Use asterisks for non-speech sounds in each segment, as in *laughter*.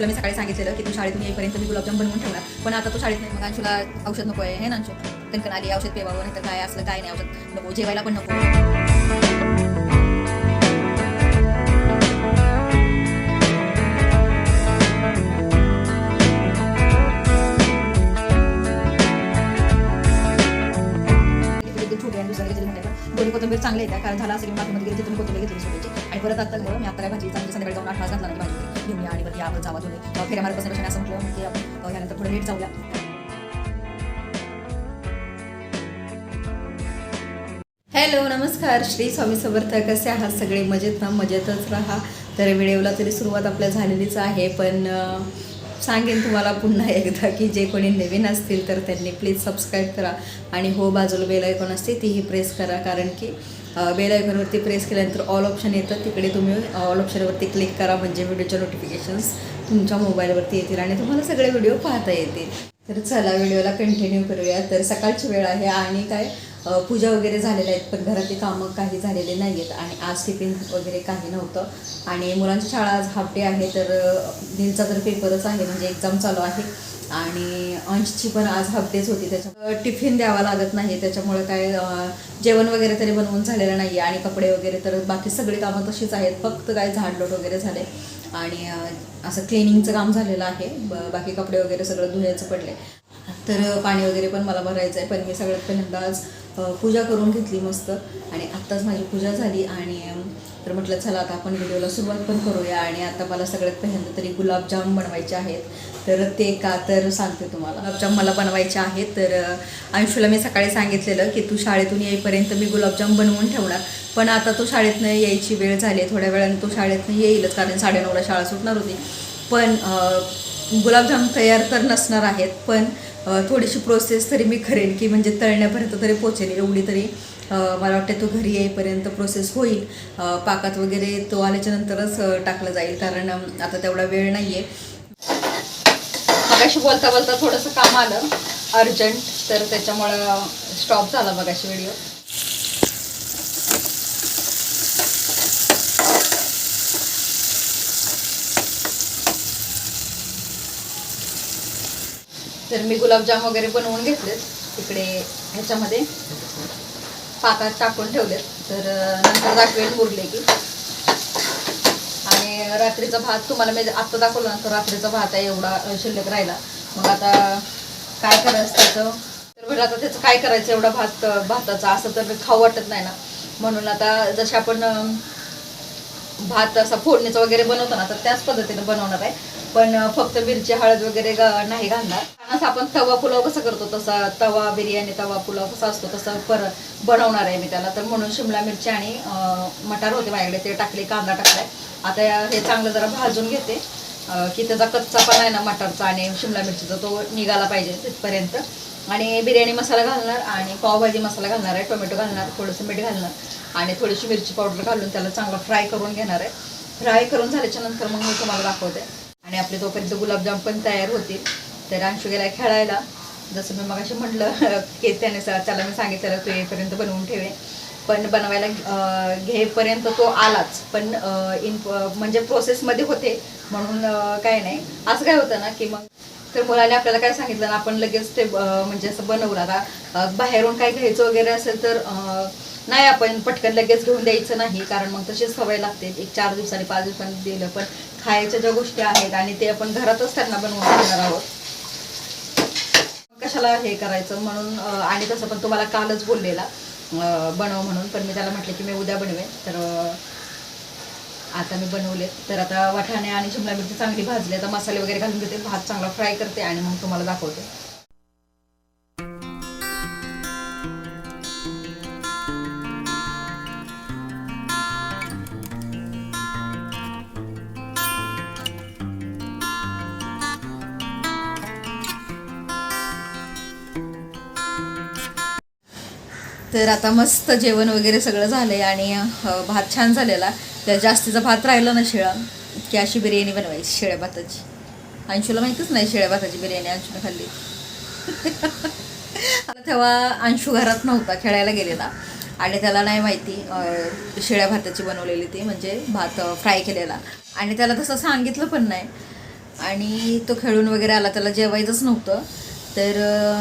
अंशुला मी सकाळी सांगितलेलं की तू शाळेतून येईपर्यंत मी गुलाबजाम बनवून ठेवणार. पण आता तू शाळेत नाही मग अंशुला औषध नको आहे हे ना अंशू? कणकण आली औषध पेवावं नाही तर काय असलं काय नाही औषध नको जेवायला पण नको. इकडे छोटे आणि दुसऱ्या चांगले येतात कारण झाला असेल की मार्केटमध्ये गेली तिथून कोथंबीर घेतली सोडायची आणि परत आता मी आता काय भाजी चांगली संध्याकाळी जाऊन आठ वाजता घातला भाजी. घेऊया आणि मग आपण जावा तुम्ही फेऱ्या मारत बसण्यापेक्षा असं म्हटलं की आपण यानंतर थोडं लेट जाऊया. हॅलो नमस्कार. श्री स्वामी समर्थ कसे आहात? सगळे मजेत ना? मजेतच राहा. तर व्हिडिओला तरी सुरुवात आपल्या झालेलीच आहे पण सांगेन तुम्हाला पुन्हा एकदा की जे कोणी नवीन असतील तर त्यांनी प्लीज सबस्क्राईब करा. आणि हो बाजूला बेल ऐकून असते तीही प्रेस करा. कारण की बेल आयकॉनवरती प्रेस केल्यानंतर ऑल ऑप्शन येतं तिकडे तुम्ही ऑल ऑप्शनवरती क्लिक करा. म्हणजे व्हिडिओच्या नोटिफिकेशन्स तुमच्या मोबाईलवरती येतील आणि तुम्हाला सगळे व्हिडिओ पाहता येतील. तर चला व्हिडिओला कंटिन्यू करूया. तर सकाळची वेळ आहे आणि काय पूजा वगैरे झालेल्या आहेत पण घरातली कामं काही झालेले नाही आहेत आणि आज टिफिन वगैरे काही नव्हतं. आणि मुलांची शाळा आज हाफ डे आहे तर दिनचा तर पेपरच आहे म्हणजे एक्झाम चालू आहे. आणि अंशची पण आज हफ्तेच होती त्याच्या टिफिन द्यावा लागत नाही त्याच्यामुळे काय जेवण वगैरे तरी बनवून झालेलं नाही आणि कपडे वगैरे तर बाकी सगळी कामं तशीच आहेत फक्त काय झाडलोट वगैरे झाले आणि असं क्लिनिंगचं काम झालेलं आहे बाकी कपडे वगैरे सगळं धुयाचं पडले. तर पाणी वगैरे पण मला भरायचं आहे पण मी सगळ्यात पहिल्यांदा आज पूजा करून घेतली मस्त आणि आत्ताच माझी पूजा झाली आणि तर म्हटलं चला आता आपण व्हिडिओला सुरुवात पण करूया आणि आता मला सगळ्यात पहिल्यांदा तरी गुलाबजाम बनवायचे आहेत. तर ते का तर सांगते तुम्हाला. गुलाबजाम मला बनवायचे आहेत तर अ, अंशुला मी सकाळी सांगितलेलं की तू शाळेतून येईपर्यंत मी गुलाबजाम बनवून ठेवणार. पण आता तो शाळेतनं यायची वेळ झाली आहे थोड्या वेळाने तो शाळेतनं येईलच कारण साडेनऊला शाळा सुटणार होती. पण गुलाबजाम तयार तर नसणार आहेत पण थोडीशी प्रोसेस तरी मी करेन की म्हणजे तळण्यापर्यंत तरी पोचेल एवढी तरी मला वाटतं तो घरी येईपर्यंत प्रोसेस होईल. पाकात वगैरे तो आल्याच्या नंतरच टाकलं जाईल. कारण आता तेवढा वेळ नाही आहे मगाशी बोलता बोलता थोडंसं काम आलं. अर्जंट. तर त्याच्यामुळं स्टॉप झाला मगाशी व्हिडिओ तर मी गुलाबजाम वगैरे बनवून घेतलेत तिकडे ह्याच्यामध्ये. पाकात टाकून ठेवलेत. तर नंतर दाखवेल मुरले की. आणि रात्रीचा भात तुम्हाला मी आत्ता दाखवलं ना तर रात्रीचा भात आहे एवढा शिल्लक राहिला. मग आता काय करायचं त्याचं? तर म्हणजे आता त्याचं काय करायचं? एवढा भात भाताचा असं तर खाऊ वाटत नाही ना. म्हणून आता जसे आपण भात असा फोडणीचा वगैरे बनवतो ना तर त्याच पद्धतीने बनवणार आहे. पण फक्त मिरची हळद वगैरे गा- नाही घालणार. असं आपण तवा पुलाव कसं करतो तसा तवा बिर्याणी तवा पुलाव कसा असतो तसा पर बनवणार आहे मी त्याला. तर म्हणून शिमला मिरची आणि मटार होते माझ्याकडे ते टाकले कांदा टाकलाय. आता हे चांगलं जरा भाजून घेते. की त्याचा कच्चा पण आहे ना मटारचा आणि शिमला मिरचीचा तो निघाला पाहिजे तिथपर्यंत. आणि बिर्याणी मसाला घालणार आणि पावभाजी मसाला घालणार आहे टोमॅटो घालणार थोडंसं मीठ घालणार. आणि थोडीशी मिरची पावडर घालून त्याला चांगलं फ्राय करून घेणार आहे. फ्राय करून झाल्याच्यानंतर मग मी तुम्हाला दाखवते. आणि आपले तोपर्यंत गुलाबजाम पण तयार होतील. तर अंशू गेला खेळायला. जसं मी मगाशी म्हटलं की त्याने सर त्याला मी सांगितलं तू येईपर्यंत बनवून ठेवे पण बनवायला घेपर्यंत घेईपर्यंत तो आलाच. पण इन म्हणजे प्रोसेसमध्ये होते. म्हणून काय नाही. असं काय होतं ना की मग तर मुलाने आपल्याला काय सांगितलं ना आपण लगेच ते म्हणजे असं बनवलं. आता बाहेरून काय घ्यायचं वगैरे असेल तर नाही आपण पटकन लगेच घेऊन द्यायचं नाही कारण मग तशीच सवय लागते. एक चार दिवसांनी पाच दिवसांनी दिलं पण खायच्या ज्या गोष्टी आहेत आणि ते आपण घरातच त्यांना बनवून घेणार आहोत. कशाला हे करायचं म्हणून आणि तसं पण तुम्हाला कालच बोललेला बनव म्हणून पण मी त्याला म्हटलं की मी उद्या बनवेन. तर आता मी बनवले तर आता वाटाणे आणि शिमला मिरची चांगली भाजली. आता मसाले वगैरे घालून घेते भात चांगला फ्राय करते आणि मग तुम्हाला दाखवते. तर आता मस्त जेवण वगैरे सगळं झालं आहे आणि भात छान झालेला. तर जास्तीचा भात राहिला ना शिळा की अशी बिर्याणी बनवायची शेळ्या भाताची. अंशूला माहितीच नाही शेळ्या भाताची बिर्याणी अंशूने खाल्ली. तेव्हा अंशू घरात नव्हता खेळायला गेलेला. आणि त्याला नाही माहिती शेळ्या भाताची बनवलेली ती म्हणजे भात फ्राय केलेला. आणि त्याला तसं सांगितलं पण नाही. आणि तो खेळून वगैरे आला त्याला जेवायचंच नव्हतं. तर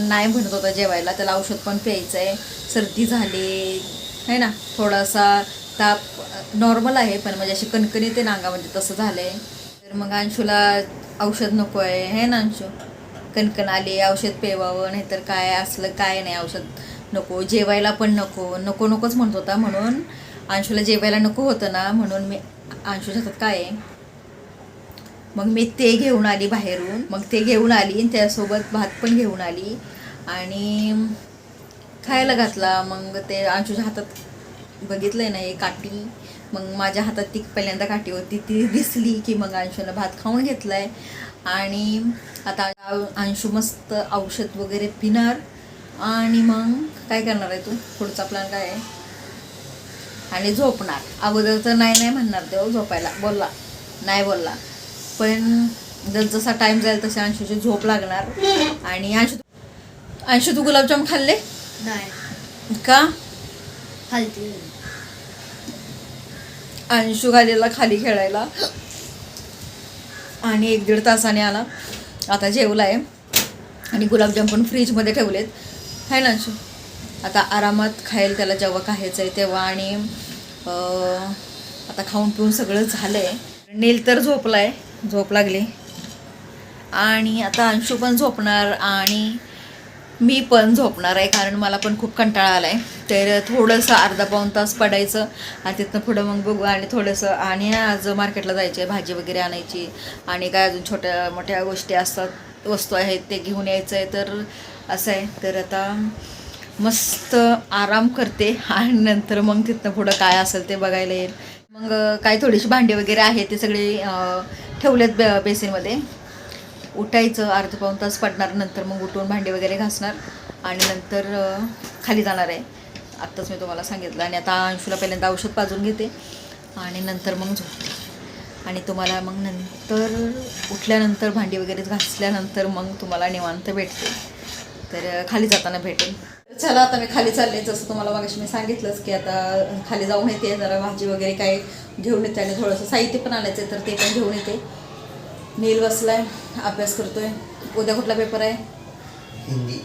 नाही म्हणत होता जेवायला त्याला औषध पण प्यायचं आहे सर्दी झाली है ना? थोडासा ताप नॉर्मल आहे पण म्हणजे अशी कणकणी ते नांगा म्हणजे तसं झालं आहे तर मग अंशूला औषध नको आहे है ना अंशू? कणकण आली औषध पेवावं नाहीतर काय असलं काय नाही औषध नको. जेवायला पण नको. नको नकोच म्हणत होता म्हणून अंशूला जेवायला नको होतं ना म्हणून मी अंशूच्या हातात काय आहे? मग मी ते घेऊन आली बाहेरून. मग ते घेऊन आली आणि त्यासोबत भात पण घेऊन आली. आणि खायला घातला. मग ते अंशूच्या हातात बघितलंय ना हे काठी. मग माझ्या हातात ती पहिल्यांदा काठी होती. ती दिसली की मग अंशूनं भात खाऊन घेतलाय. आणि आता अंशू मस्त औषध वगैरे पिणार. आणि मग काय करणार आहे तू? पुढचा प्लॅन काय आहे? आणि झोपणार. अगोदर तर नाही नाही म्हणणार तो झोपायला. बोलला. नाही बोलला. पण जसा टाइम जाईल तसे अंशूची झोप लागणार. आणि अंशू अंशू तू गुलाबजाम खाल्ले? नाही. का? खालती अंशू खालीला खाली खेळायला. आणि एक दीड तासाने आला. आता जेवलाय आणि गुलाबजाम पण फ्रीजमध्ये ठेवलेत. आहे ना अंशू? आता आरामात खायला त्याला जेव्हा खायचं आहे तेव्हा. आणि आता खाऊन पिऊन सगळं झालं आहे नील तर झोपलाय. झोप लागली. आणि आता अंशू पण झोपणार आणि मी पण झोपणार आहे कारण मला पण खूप कंटाळा आला आहे तर थोडंसं अर्धा पाऊण तास पडायचं आणि तिथनं पुढं मग बघू आणि थोडंसं आणि आज मार्केटला जायचं आहे भाजी वगैरे आणायची आणि काय अजून छोट्या मोठ्या गोष्टी असतात वस्तू आहेत ते घेऊन यायचं आहे तर असं आहे. तर आता मस्त आराम करते आणि नंतर मग तिथनं पुढं काय असेल ते बघायला येईल. मग काय थोडीशी भांडी वगैरे आहेत ते सगळे ठेवलेत बे बेसिनमध्ये. उठायचं अर्ध पाऊण तास पडणार नंतर मग उठून भांडी वगैरे घासणार आणि नंतर खाली जाणार आहे. आत्ताच मी तुम्हाला सांगितलं आणि आता अंशूला पहिल्यांदा औषध पाजून घेते आणि नंतर मग झोपते आणि तुम्हाला मग नंतर उठल्यानंतर भांडी वगैरे घासल्यानंतर मग तुम्हाला निवांत भेटते. तर खाली जाताना भेटेल. चला आता मी खाली चालले. जसं तुम्हाला मागाशी मी सांगितलंच की आता खाली जाऊन येते जरा भाजी वगैरे काय घेऊन येते आणि थोडंसं साहित्य पण आणायचं आहे तर ते पण घेऊन येते. नील बसलाय अभ्यास करतोय. उद्या कुठला पेपर आहे? हिंदी.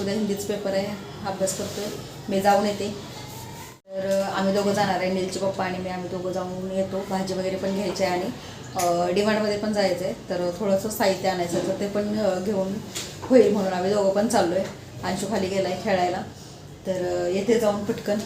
उद्या हिंदीच पेपर आहे. अभ्यास करतोय. मी जाऊन येते. तर आम्ही दोघं जाणार आहे नीलचे पप्पा आणि मी आम्ही दोघं जाऊन येतो. भाजी वगैरे पण घ्यायची आहे आणि डिमांडमध्ये पण जायचं आहे तर थोडंसं साहित्य आणायचं तर ते पण घेऊन होईल म्हणून आम्ही दोघं पण चाललो आहे अंशू खाली गेला आहे खेळायला. तर येथे जाऊन पटकन.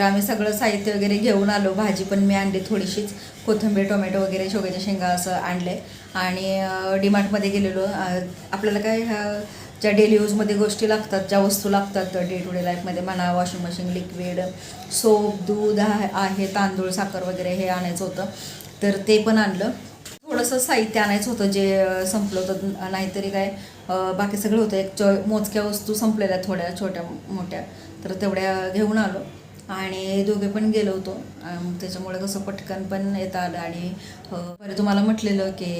तर आम्ही सगळं साहित्य वगैरे घेऊन आलो. भाजी पण मी आणली थोडीशीच. कोथिंबीर टोमॅटो वगैरे शेवग्याच्या शेंगा असं आणले. आणि डीमार्टमध्ये गेलेलो. आपल्याला काय ह्या ज्या डेली यूजमध्ये गोष्टी लागतात ज्या वस्तू लागतात डे टू डे लाईफमध्ये म्हणा वॉशिंग मशीन लिक्विड सोप दूध आहे आहे तांदूळ साखर वगैरे हे आणायचं होतं. तर ते पण आणलं. थोडंसं साहित्य आणायचं होतं जे संपलं होतं. नाहीतरी काय बाकी सगळं होतं. एक चो मोजक्या वस्तू संपलेल्या थोड्या छोट्या मोठ्या. तर तेवढ्या घेऊन आलो. आणि दोघे पण गेलो होतो. त्याच्यामुळे कसं पटकन पण येता आलं आणि बरं तुम्हाला म्हटलेलं की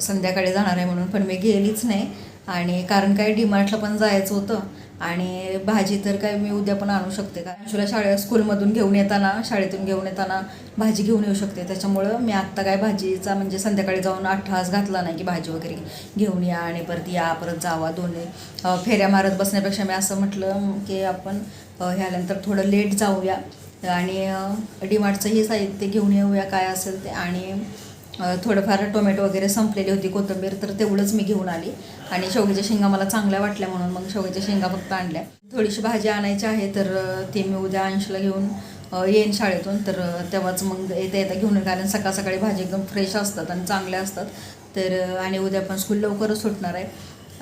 संध्याकाळी जाणार आहे म्हणून पण मी गेलीच नाही. आणि कारण काय डीमार्टला पण जायचं होतं. आणि भाजी तर काय मी उद्या पण आणू शकते. कारण तुला शाळे स्कूलमधून घेऊन येताना शाळेतून घेऊन येताना भाजी घेऊन येऊ शकते. त्याच्यामुळं मी आत्ता काय भाजीचा म्हणजे संध्याकाळी जाऊन अठ्ठास घातला नाही की भाजी वगैरे घेऊन या आणि परत या परत जावा दोन्ही. फेऱ्या मारत बसण्यापेक्षा मी असं म्हटलं की आपण ह्यानंतर थोडं लेट जाऊया. आणि डीमार्टचंही साहित्य घेऊन येऊया काय असेल ते. आणि थोडंफार टोमॅटो वगैरे संपलेली होती कोथिंबीर तर तेवढंच मी घेऊन आली. आणि शेवग्याच्या शेंगा मला चांगल्या वाटल्या म्हणून मग शेवग्याच्या शेंगा फक्त आणल्या. थोडीशी भाजी आणायची आहे तर ती मी उद्या अंशला घेऊन येईन शाळेतून. तर तेव्हाच मग येता येता घेऊन कारण सकाळ सकाळी भाजी एकदम फ्रेश असतात आणि चांगल्या असतात. तर आणि उद्या पण स्कूल लवकरच सुटणार आहे.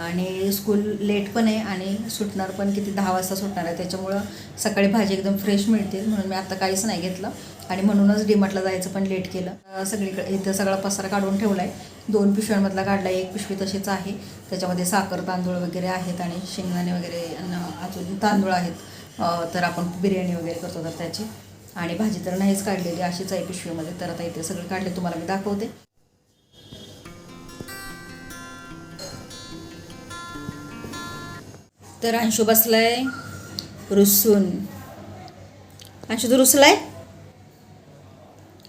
आणि स्कूल लेट पण आहे आणि सुटणार पण किती दहा वाजता सुटणार आहे. त्याच्यामुळं सकाळी भाजी एकदम फ्रेश मिळते. म्हणून मी आता काहीच नाही घेतलं. आणि म्हणूनच डीमार्टला जायचं पण लेट केलं. सगळीकडे इथं सगळा पसारा काढून ठेवला आहे दोन पिशव्यांमधला काढला एक पिशवी तशीच आहे. त्याच्यामध्ये साखर तांदूळ वगैरे आहेत आणि शेंगदाणे वगैरे अजून तांदूळ आहेत. तर आपण बिर्याणी वगैरे करतो तर त्याची. आणि भाजी तर नाहीच काढलेली अशीच आहे पिशवीमध्ये. तर आता इथे सगळं काढले तुम्हाला मी दाखवते. तर अंशू बसलाय. रुसून. अंशू तू रुसलाय?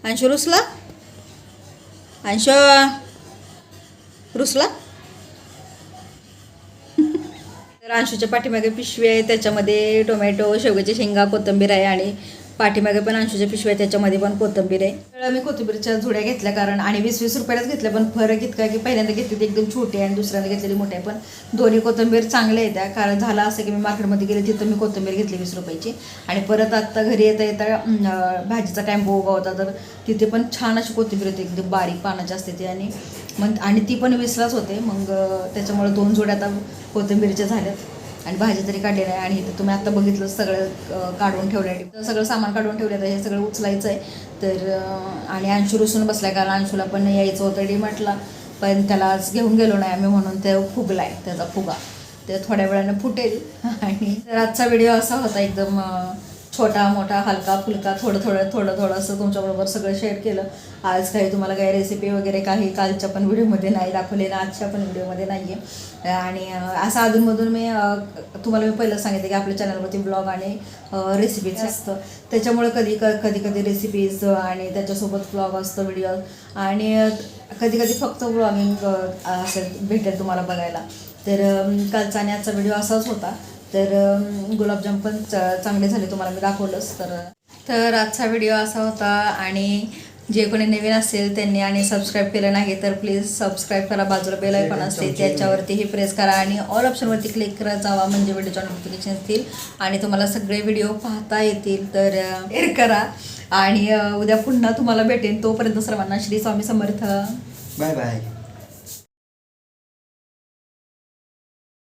अंशू रुसला? अंशू! रुसला? *laughs* तर अंशूच्या पाठीमागे पिशवी आहे त्याच्यामध्ये टोमॅटो शेवग्याची शेंगा कोथिंबीर आहे आणि पाठीमागे पण अंशूच्या पिशव्या त्याच्यामध्ये पण कोथिंबीर आहे. मी कोथिंबीरच्या जुड्या घेतल्या कारण आणि वीस वीस रुपयालाच घेतल्या पण फरक इतका की पहिल्यांदा घेतली ती एकदम छोटी आणि दुसऱ्यांदा घेतलेली मोठी आहे. पण दोन्ही कोथिंबीर चांगल्या येत्या कारण झालं असं की मी मार्केटमध्ये गेले तिथं मी कोथिंबीर घेतली वीस रुपयाची. आणि परत आत्ता घरी येता येता भाजीचा टाइम बोगा होता तर तिथे पण छान अशी कोथिंबीर होती एकदम बारीक पानाची असते ती. आणि मग आणि ती पण विसलाच होते. मग त्याच्यामुळे दोन जोड्या आता कोथिंबीरच्या झाल्यात. आणि भाजी तरी काढली आहे आणि इथं तुम्ही आत्ता बघितलं सगळं काढून ठेवलं आहे सगळं सामान काढून ठेवलं आहे. हे सगळं उचलायचं आहे तर आणि अंशू रुसून बसलाय. कारण अंशूला पण यायचं होतं डी म्हटलं पण त्याला आज घेऊन गेलो नाही आम्ही म्हणून ते फुगलाय त्याचा फुगा. ते थोड्या वेळानं फुटेल. *laughs* आणि तर आजचा व्हिडिओ असा होता एकदम छोटा मोठा हलका फुलका थोडं थोडं थोडं थोडं असं तुमच्याबरोबर सगळं शेअर केलं. आज काही तुम्हाला काही रेसिपी वगैरे काही कालच्या पण व्हिडिओमध्ये नाही दाखवले ना आजच्या पण व्हिडिओमध्ये नाही आहे आणि असं अधूनमधून मी तुम्हाला मी पहिलं सांगितलं की आपल्या चॅनलवरती ब्लॉग आणि रेसिपीज असतं. त्याच्यामुळे कधी क कधी कधी रेसिपीज आणि त्याच्यासोबत ब्लॉग असतं व्हिडिओ आणि कधी कधी फक्त ब्लॉगिंग असं भेटेल तुम्हाला बघायला. तर कालचा आणि आजचा व्हिडिओ असाच होता. तर गुलाबजाम पण च- चांगले झाले तुम्हाला मी दाखवलंच. तर तर आजचा व्हिडिओ असा होता. आणि जे कोणी नवीन असेल त्यांनी आणि सबस्क्राईब केलं नाही तर प्लीज सबस्क्राईब करा. बाजूला बेल आयकॉन असते त्याच्यावरतीही प्रेस करा. आणि ऑल ऑप्शनवरती क्लिक करत जावा म्हणजे व्हिडिओच्या नोटिफिकेशन येतील. आणि तुम्हाला सगळे व्हिडिओ पाहता येतील तर शेअर करा. आणि उद्या पुन्हा तुम्हाला भेटेन. तोपर्यंत सर्वांना श्री स्वामी समर्थ. Bye bye